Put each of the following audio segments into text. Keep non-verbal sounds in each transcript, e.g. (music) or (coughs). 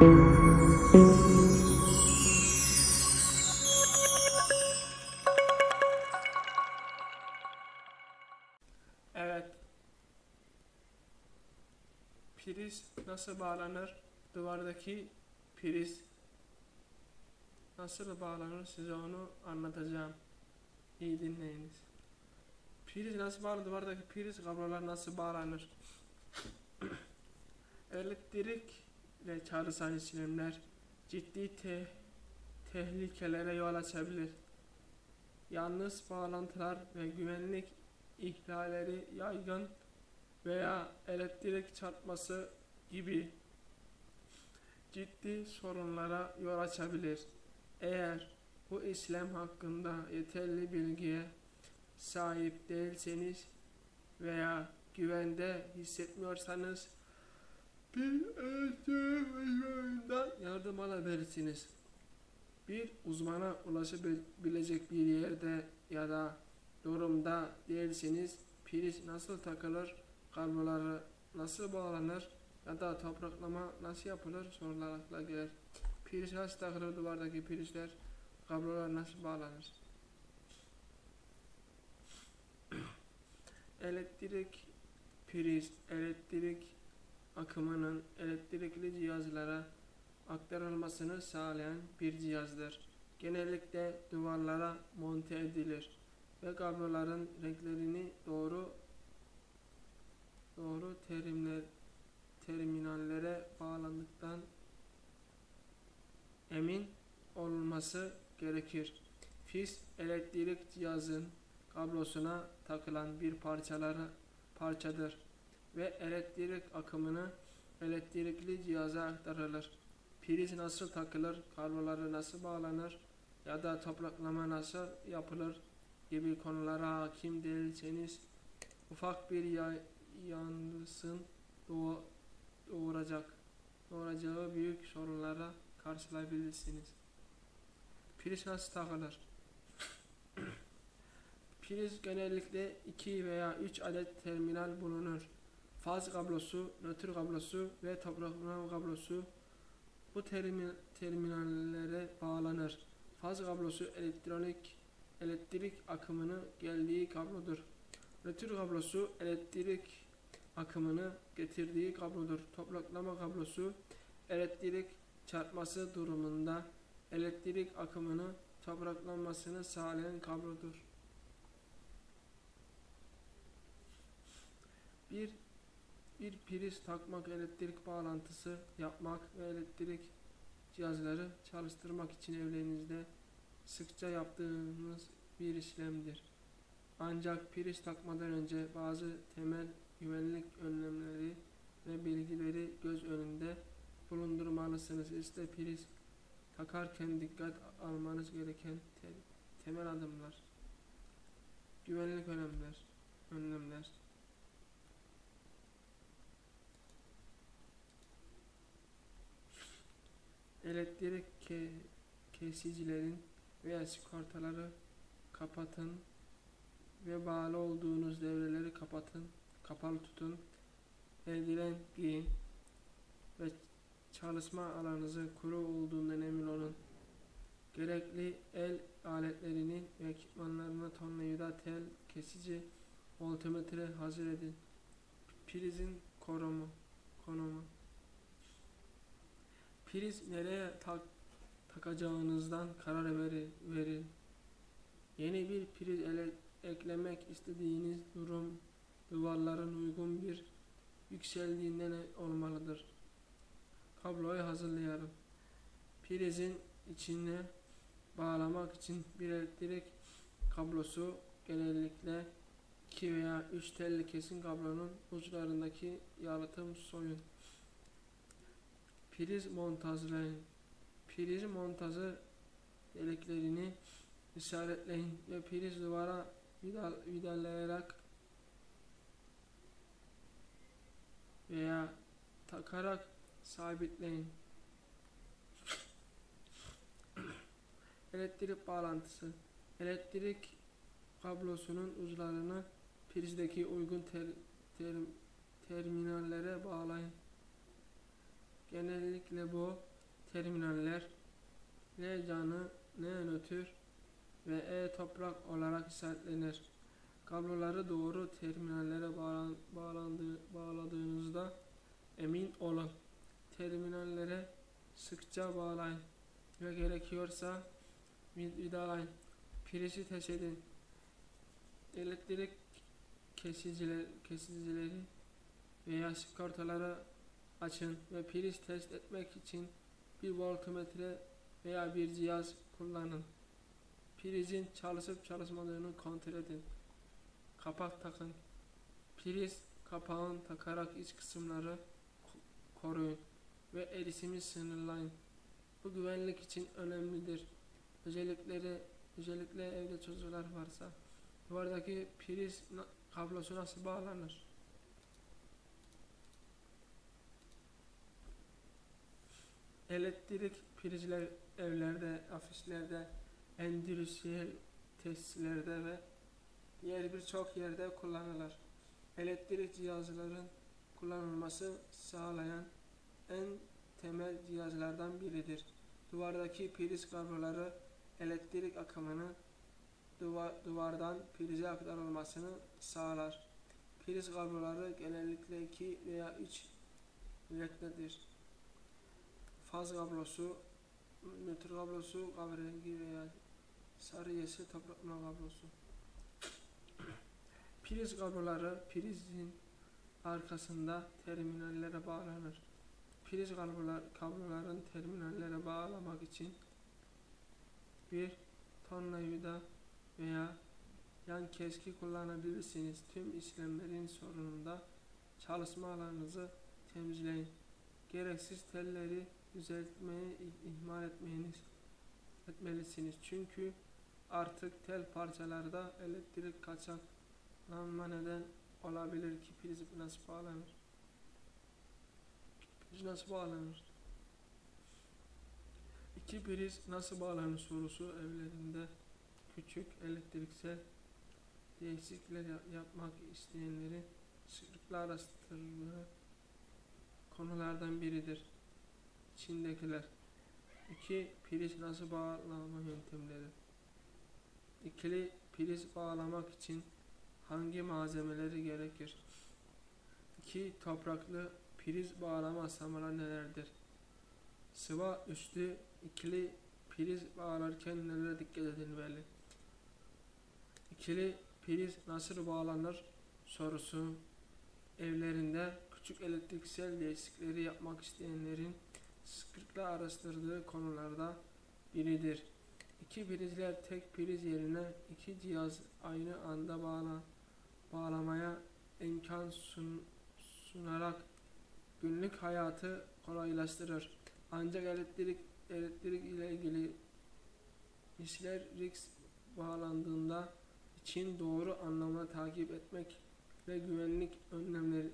Evet. Priz nasıl bağlanır? Duvardaki priz nasıl bağlanır size onu anlatacağım. İyi dinleyiniz. Priz nasıl bağlanır? Duvardaki priz kablolar nasıl bağlanır? (clears throat) Elektrikle çalışan işlemler ciddi te tehlikelere yol açabilir. Yalnız bağlantılar ve güvenlik ihlalleri yaygın veya elektrik çarpması gibi ciddi sorunlara yol açabilir. Eğer bu işlem hakkında yeterli bilgiye sahip değilseniz veya güvende hissetmiyorsanız bir uzmandan yardım alabilirsiniz. Bir uzmana ulaşabilecek bir yerde ya da durumda değilseniz priz nasıl takılır, kabloları nasıl bağlanır ya da topraklama nasıl yapılır sorular akla gelir. Priz nasıl takılır duvardaki prizler, kablolar nasıl bağlanır? elektrik priz, elektrik akımının elektrikli cihazlara aktarılmasını sağlayan bir cihazdır. Genellikle duvarlara monte edilir ve kabloların renklerini doğru doğru terimler terminallere bağlandıktan emin olunması gerekir. Fiz elektrik cihazın kablosuna takılan bir parçaları parçadır ve elektrik akımını elektrikli cihaza aktarılır. Priz nasıl takılır, kabloları nasıl bağlanır ya da topraklama nasıl yapılır gibi konulara hakim değilseniz ufak bir ya- doğuracak doğuracağı büyük sorunlara karşılayabilirsiniz. Priz nasıl takılır? (coughs) Priz genellikle 2 veya 3 adet terminal bulunur. Faz kablosu, nötr kablosu ve topraklama kablosu bu termi- terminallere bağlanır. Faz kablosu elektronik elektrik akımını geldiği kablodur. Nötr kablosu elektrik akımını getirdiği kablodur. Topraklama kablosu elektrik çarpması durumunda elektrik akımını topraklanmasını sağlayan kablodur. Bir bir priz takmak, elektrik bağlantısı yapmak ve elektrik cihazları çalıştırmak için evlerinizde sıkça yaptığınız bir işlemdir. Ancak priz takmadan önce bazı temel güvenlik önlemleri ve bilgileri göz önünde bulundurmalısınız. İşte priz takarken dikkat almanız gereken te- temel adımlar. Güvenlik önlemler, önlemler. Elektrik ke kesicilerin veya sigortaları kapatın ve bağlı olduğunuz devreleri kapatın, kapalı tutun. Eldiven giyin ve çalışma alanınızın kuru olduğundan emin olun. Gerekli el aletlerini ve ekipmanlarını tornavida, tel, kesici, voltmetre hazır edin. Prizin konumu, konumu. Priz nereye tak, takacağınızdan karar veri, verin. Yeni bir priz ele, eklemek istediğiniz durum duvarların uygun bir yükseldiğinden olmalıdır. Kabloyu hazırlayalım. Prizin içine bağlamak için bir elektrik kablosu genellikle 2 veya 3 telli kesin kablonun uçlarındaki yalıtım soyun. Priz montajlayın. Priz montajı deliklerini işaretleyin ve priz duvara vidal, vidallayarak veya takarak sabitleyin. Elektrik bağlantısı. Elektrik kablosunun uçlarını prizdeki uygun ter, ter- terminallere bağlayın. Genellikle bu terminaller L canı, N nötr ve E toprak olarak işaretlenir. Kabloları doğru terminallere bağlan, bağladığınızda emin olun. Terminallere sıkça bağlayın ve gerekiyorsa vid- vidalayın. Prizi test edin. Elektrik kesiciler, kesicileri veya sigortaları açın ve priz test etmek için bir voltmetre veya bir cihaz kullanın. Prizin çalışıp çalışmadığını kontrol edin. Kapak takın. Priz kapağını takarak iç kısımları ko- koruyun ve erişimi sınırlayın. Bu güvenlik için önemlidir. Özellikleri, özellikle evde çocuklar varsa duvardaki priz na- kablosu nasıl bağlanır? Elektrik prizler evlerde, ofislerde, endüstriyel tesislerde ve diğer birçok yerde kullanılır. Elektrik cihazların kullanılması sağlayan en temel cihazlardan biridir. Duvardaki priz kabloları elektrik akımını duva- duvardan prize aktarılmasını sağlar. Priz kabloları genellikle 2 veya 3 renktedir. Faz kablosu, nötr kablosu, kahverengi veya sarı yeşil kablosu. Priz kabloları prizin arkasında terminallere bağlanır. Priz kablolar, kabloların terminallere bağlamak için bir tornavida veya yan keski kullanabilirsiniz. Tüm işlemlerin sonunda çalışma alanınızı temizleyin. Gereksiz telleri düzeltmeyi ih- ihmal etmeyiniz etmelisiniz. Çünkü artık tel parçalarda elektrik kaçaklanma neden olabilir ki priz nasıl bağlanır? Priz nasıl bağlanır? İki priz nasıl bağlanır sorusu evlerinde küçük elektriksel değişiklikler yap- yapmak isteyenlerin sıklıkla araştırdığı konulardan biridir. İçindekiler. İki priz nasıl bağlama yöntemleri? İkili priz bağlamak için hangi malzemeleri gerekir? İki topraklı priz bağlama aşamaları nelerdir? Sıva üstü ikili priz bağlarken nelere dikkat edilmeli? İkili priz nasıl bağlanır sorusu evlerinde küçük elektriksel değişiklikleri yapmak isteyenlerin sıklıkla araştırdığı konularda biridir. İki prizler tek priz yerine iki cihaz aynı anda bağla, bağlamaya imkan sun, sunarak günlük hayatı kolaylaştırır. Ancak elektrik elektrik ile ilgili işler risk bağlandığında için doğru anlamda takip etmek ve güvenlik önlemleri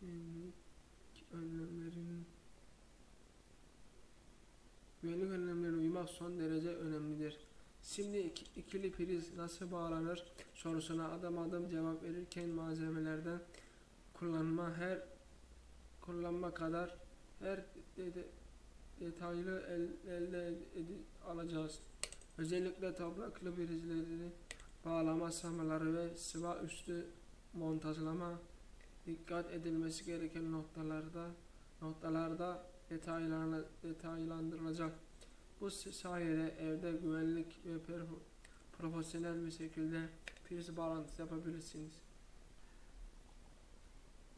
güvenlik önlemlerin güvenlik önlemlerine uymak son derece önemlidir. Şimdi iki- ikili priz nasıl bağlanır sorusuna adım adım cevap verirken malzemelerden kullanma her kullanma kadar her de- de- detaylı el- elde alacağız. Özellikle topraklı prizleri bağlama samaları ve sıva üstü montajlama dikkat edilmesi gereken noktalarda noktalarda detaylandırılacak. Bu sayede evde güvenlik ve profesyonel bir şekilde priz bağlantısı yapabilirsiniz.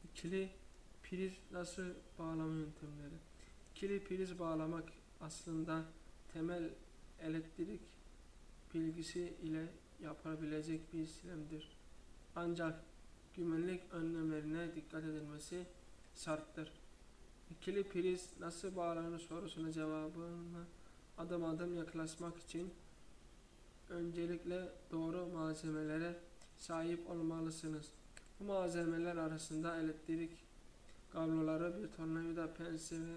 İkili priz nasıl bağlama yöntemleri? İkili priz bağlamak aslında temel elektrik bilgisi ile yapılabilecek bir işlemdir. Ancak güvenlik önlemlerine dikkat edilmesi şarttır. İkili priz nasıl bağlanır sorusuna cevabını adım adım yaklaşmak için öncelikle doğru malzemelere sahip olmalısınız. Bu malzemeler arasında elektrik kabloları, bir tornavida, pense ve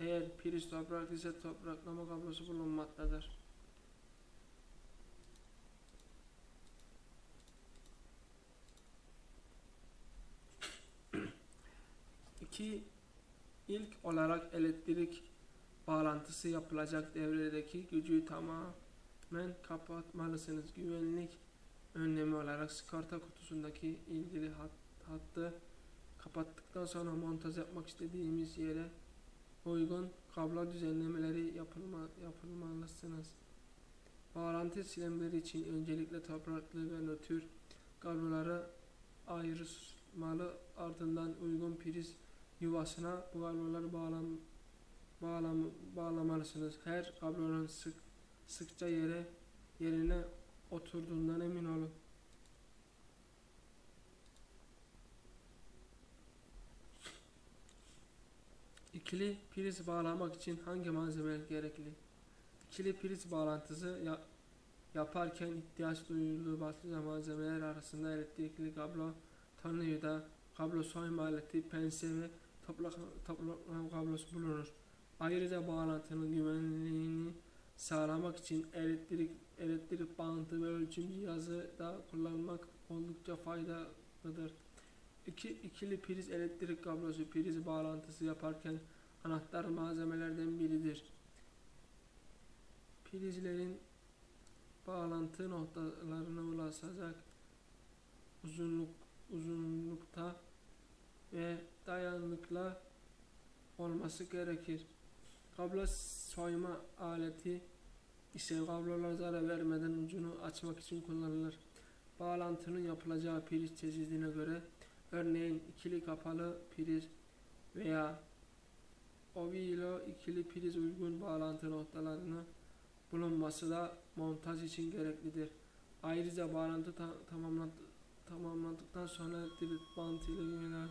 eğer priz toprak ise topraklama kablosu bulunmaktadır. İki, ilk olarak elektrik bağlantısı yapılacak devredeki gücü tamamen kapatmalısınız. Güvenlik önlemi olarak sigorta kutusundaki ilgili hat, hattı kapattıktan sonra montaj yapmak istediğimiz yere uygun kablo düzenlemeleri yapılma, yapılmalısınız. Bağlantı silemleri için öncelikle topraklı ve nötr kabloları ayrışmalı ardından uygun priz yuvasına bu kabloları bağlam, bağlam, bağlamalısınız. Her kablonun sık, sıkça yere yerine oturduğundan emin olun. İkili priz bağlamak için hangi malzemeler gerekli? İkili priz bağlantısı ya- yaparken ihtiyaç duyulduğu başlıca malzemeler arasında elektrikli kablo, tornavida, kablo soyma aleti, pense ve toplama kablosu bulunur. Ayrıca bağlantının güvenliğini sağlamak için elektrik elektrik bantı ve ölçüm cihazı da kullanmak oldukça faydalıdır. İki, ikili priz elektrik kablosu priz bağlantısı yaparken anahtar malzemelerden biridir. Prizlerin bağlantı noktalarına ulaşacak uzunluk uzunlukta ve dayanıklı olması gerekir. Kablo soyma aleti ise kablolara zarar vermeden ucunu açmak için kullanılır. Bağlantının yapılacağı priz çeşidine göre örneğin ikili kapalı priz veya ovilo ikili priz uygun bağlantı noktalarını bulunması da montaj için gereklidir. Ayrıca bağlantı ta- tamamlan- tamamlandıktan sonra elektrik bantı ile yönelir.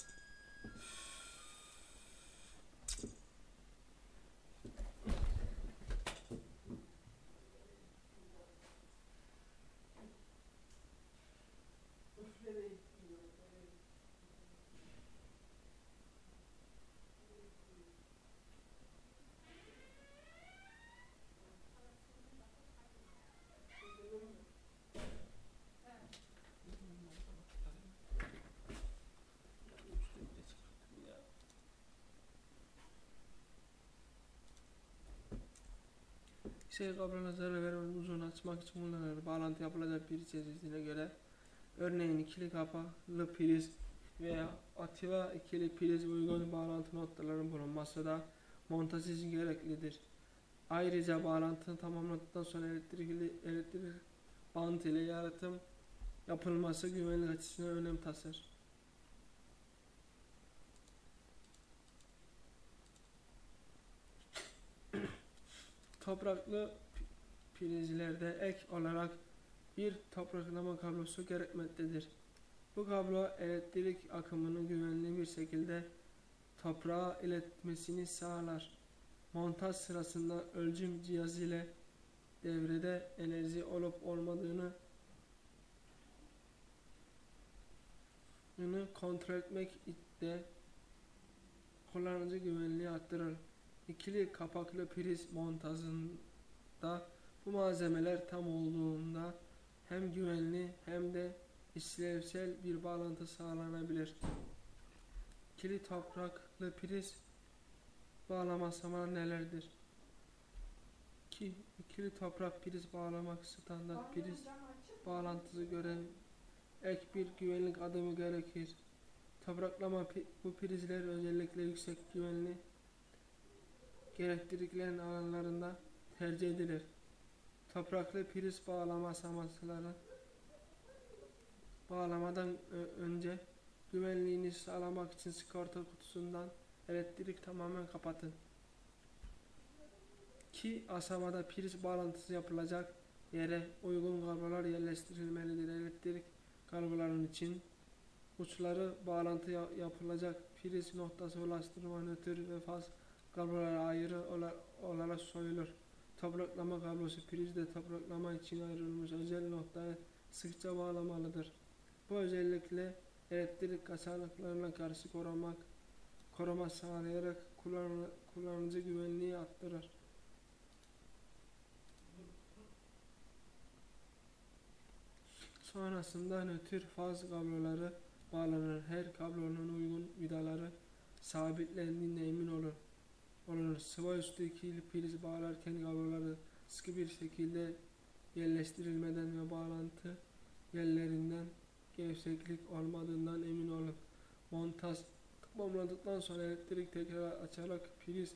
Kablolarına zarar vermeden uzun açmak için kullanılır. Bağlantı yapılacak bir çeşidine göre örneğin ikili kapalı priz veya ativa ikili priz uygun bağlantı noktalarının bulunması da montaj için gereklidir. Ayrıca bağlantını tamamladıktan sonra elektrikli elektrik bant ile yaratım yapılması güvenlik açısından önem taşır. Topraklı prizlerde ek olarak bir topraklama kablosu gerekmektedir. Bu kablo elektrik akımını güvenli bir şekilde toprağa iletmesini sağlar. Montaj sırasında ölçüm cihazı ile devrede enerji olup olmadığını kontrol etmek de kullanıcı güvenliği arttırır. İkili kapaklı priz montajında bu malzemeler tam olduğunda hem güvenli hem de işlevsel bir bağlantı sağlanabilir. İkili topraklı priz bağlama aşamaları nelerdir? 2. İkili toprak priz bağlamak standart priz bağlantısı göre ek bir güvenlik adımı gerekir. Topraklama bu prizler özellikle yüksek güvenli gerektirdiklerin alanlarında tercih edilir. Topraklı priz bağlama aşamaları bağlamadan önce güvenliğini sağlamak için sigorta kutusundan elektrik tamamen kapatın. Ki aşamada priz bağlantısı yapılacak yere uygun kablolar yerleştirilmelidir. Elektrik kabloların için uçları bağlantı ya- yapılacak priz noktası ulaştırma nötr ve faz kablolara ayrı ola- olarak soyulur. Topraklama kablosu prizde topraklama için ayrılmış özel noktaya sıkça bağlamalıdır. Bu özellikle elektrik kaçaklarına karşı korumak, koruma sağlayarak kullan- kullanıcı güvenliği arttırır. Sonrasında nötr faz kabloları bağlanır. Her kablonun uygun vidaları sabitlendiğine emin olun. Olunur. Sıva üstü ikili priz bağlarken kabloları sıkı bir şekilde yerleştirilmeden ve bağlantı yerlerinden gevşeklik olmadığından emin olun. Montaj tamamladıktan sonra elektrik tekrar açarak priz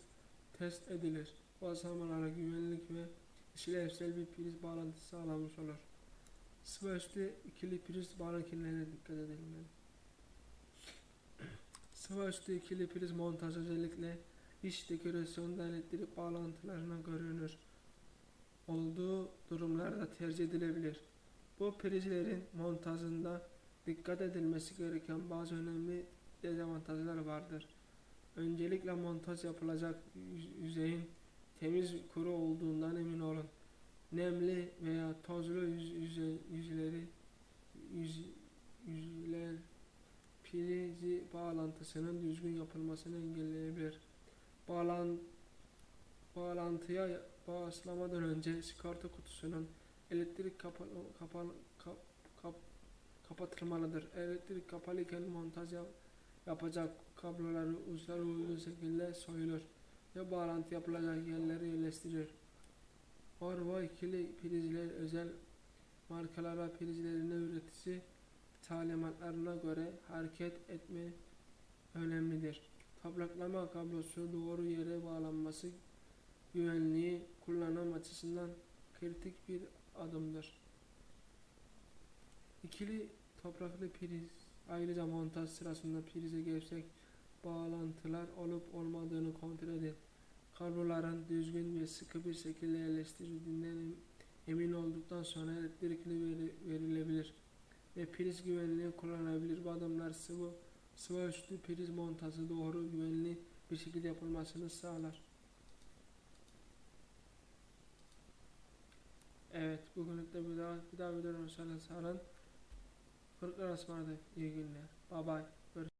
test edilir. Bu aşamalara güvenlik ve işlevsel bir priz bağlantısı sağlanmış olur. Sıva üstü ikili priz bağlantılarına dikkat edilmeli. Sıva üstü ikili priz montaj özellikle iç dekorasyonda elektrik bağlantılarına görünür. Olduğu durumlarda tercih edilebilir. Bu prizlerin montajında dikkat edilmesi gereken bazı önemli dezavantajlar vardır. Öncelikle montaj yapılacak yüz- yüzeyin temiz kuru olduğundan emin olun. Nemli veya tozlu yüz, yüze- yüzleri yüz, yüzler prizi bağlantısının düzgün yapılmasını engelleyebilir. Bağlan, bağlantıya bağlamadan önce sigorta kutusunun elektrik kapalı, kapalı, kap, kap, kapatılmalıdır. Elektrik kapalıyken montaj yap- yapacak kabloları uçları uygun şekilde soyulur ve bağlantı yapılacak yerlere yerleştirilir. Orvo ikili prizler özel markalara prizlerine üretici talimatlarına göre hareket etme önemlidir. Topraklama kablosu doğru yere bağlanması güvenliği kullanım açısından kritik bir adımdır. İkili topraklı priz ayrıca montaj sırasında prize gevşek bağlantılar olup olmadığını kontrol edin. Kabloların düzgün ve sıkı bir şekilde yerleştirildiğinden em- emin olduktan sonra elektrikli veri- verilebilir ve priz güvenliği kullanılabilir. Bu adımlar sıvı sıvı üstü priz montajı doğru güvenli bir şekilde yapılmasını sağlar. Evet, bugünlük de bir daha, bir daha videonun sonuna sağlan. Kırıklar ısmarladık. İyi günler. Bye bye.